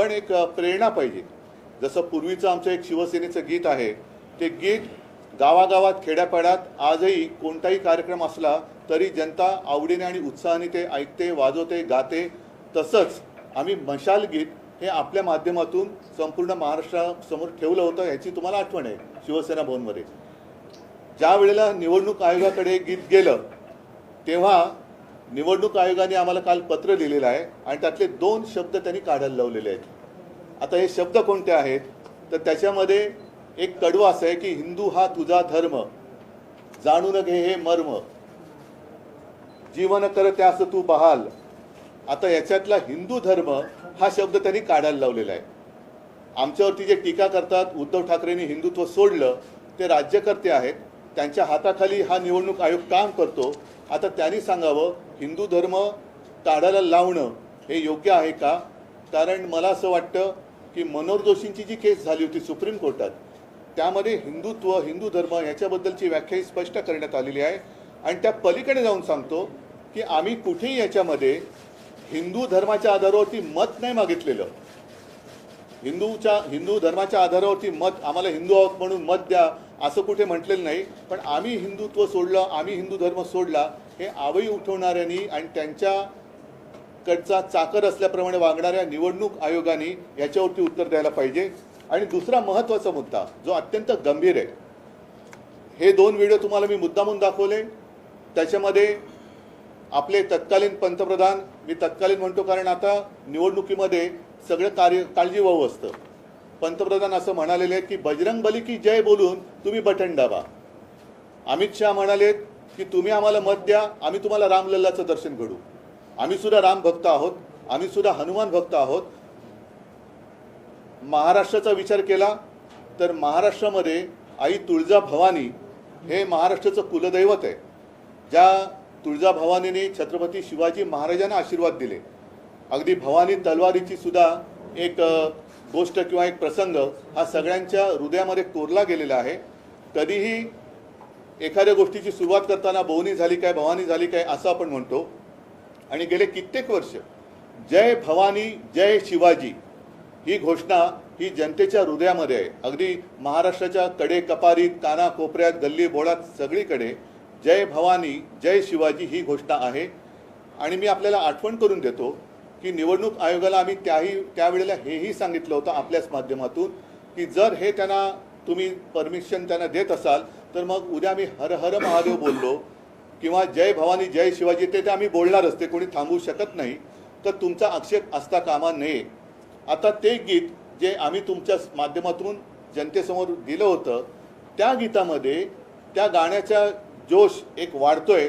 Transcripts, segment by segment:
पण एक प्रेरणा पाहिजे. जसं पूर्वीचं आमचं एक शिवसेनेचं गीत आहे ते गीत गावागावात खेड्यापाड्यात आजही कोणताही कार्यक्रम असला तरी जनता आवडीने आणि उत्साहाने ते ऐकते वाजवते गाते. तसंच आम्ही मशाल गीत हे आपल्या माध्यमातून संपूर्ण महाराष्ट्रासमोर ठेवलं होतं याची तुम्हाला आठवण आहे शिवसेना भवनमध्ये. ज्या वेळेला निवडणूक आयोगाकडे गीत गेलं तेव्हा निवडणूक आयोगाने आम्हाला काल पत्र लिहिलेलं आहे आणि त्यातले दोन शब्द त्यांनी काढायला लावलेले आहेत. आता हे शब्द कोणते आहेत? तर त्याच्यामध्ये एक कडवं असं आहे की हिंदू हा तुझा धर्म जाणून घे हे मर्म जीवन कर त्यास तू बहाल. आता याच्यातला हिंदू धर्म हा शब्द त्यांनी काढायला लावलेला आहे. आमच्यावरती जे टीका करतात उद्धव ठाकरेंनी हिंदुत्व सोडलं ते राज्यकर्ते आहेत त्यांच्या हाताखाली हा निवडणूक आयोग काम करतो आता त्यांनी सांगावं हिंदू धर्म ताडाला लावणं हे योग्य आहे का? कारण मला असं वाटतं की मनोहर जोशींची जी केस झाली होती सुप्रीम कोर्टात त्यामध्ये हिंदुत्व हिंदू धर्म याच्याबद्दलची व्याख्या ही स्पष्ट करण्यात आलेली आहे. आणि त्या पलीकडे जाऊन सांगतो की आम्ही कुठेही याच्यामध्ये हिंदू धर्माच्या आधारावरती मत नाही मागितलेलं. हिंदूच्या हिंदू धर्माच्या आधारावरती मत आम्हाला हिंदू आहोत म्हणून मत द्या असं कुठे म्हटलेलं नाही. पण आम्ही हिंदुत्व सोडलं आम्ही हिंदू धर्म सोडला हे आवई उठवणाऱ्यांनी आणि त्यांच्याकडचा चाकर असल्याप्रमाणे वागणाऱ्या निवडणूक आयोगाने याच्यावरती उत्तर द्यायला पाहिजे. आणि दुसरा महत्त्वाचा मुद्दा जो अत्यंत गंभीर आहे. हे दोन व्हिडिओ तुम्हाला मी मुद्दामून दाखवले. त्याच्यामध्ये आपले तत्कालीन पंतप्रधान मी तत्कालीन म्हणतो कारण आता निवडणुकीमध्ये सगळं कार्य काळजीवाहू असतं. पंतप्रधान असं म्हणालेले आहेत की बजरंग बली की जय बोलून तुम्ही बटन दाबा. अमित शहा म्हणालेत की तुम्ही आम्हाला मत द्या आम्ही तुम्हाला रामलल्लाचं दर्शन घडू आम्ही सुद्धा राम भक्त आहोत आम्ही सुद्धा हनुमान भक्त आहोत. महाराष्ट्राचा विचार केला तर महाराष्ट्रामध्ये आई तुळजा भवानी हे महाराष्ट्राचं कुलदैवत आहे. ज्या तुळजा भवानीने छत्रपती शिवाजी महाराजांना आशीर्वाद दिले अगदी भवानी तलवारीची सुद्धा एक गोष्ट किंवा एक प्रसंग हा सगळ्यांच्या हृदयामध्ये कोरला गेलेला आहे. कधीही एखाद्या गोष्टीची सुरुवात करताना बोवनी झाली काय भवानी झाली काय असं आपण म्हणतो. आणि गेले कित्येक वर्ष जय भवानी जय शिवाजी ही घोषणा ही जनतेच्या हृदयामध्ये आहे. अगदी महाराष्ट्राच्या कडे कपारीत काना कोपऱ्यात गल्ली बोळात सगळीकडे जय भवानी जय शिवाजी ही घोषणा आहे. आणि मी आपल्याला आठवण करून देतो की निवडणूक आयोगाला आम्ही त्याही त्यावेळेला हेही सांगितलं होतं आपल्याच माध्यमातून की जर हे त्यांना तुम्ही परमिशन त्यांना देत असाल तर मग उद्या आम्ही हर हर महादेव बोललो किंवा जय भवानी जय शिवाजी ते ते आम्ही बोलणारच ते कोणी थांबवू शकत नाही. तर तुमचा आक्षेप असता कामा नये. आता ते गीत जे आम्ही तुमच्या माध्यमातून जनतेसमोर दिलं होतं त्या गीतामध्ये त्या गाण्याचा जोश एक वाढतोय.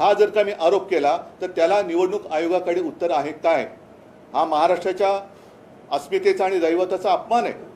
हा जर का मी आरोप केला तर त्याला निवडणूक आयोगाकडे उत्तर आहे काय? हा महाराष्ट्राच्या अस्मितेचा आणि दैवताचा अपमान आहे.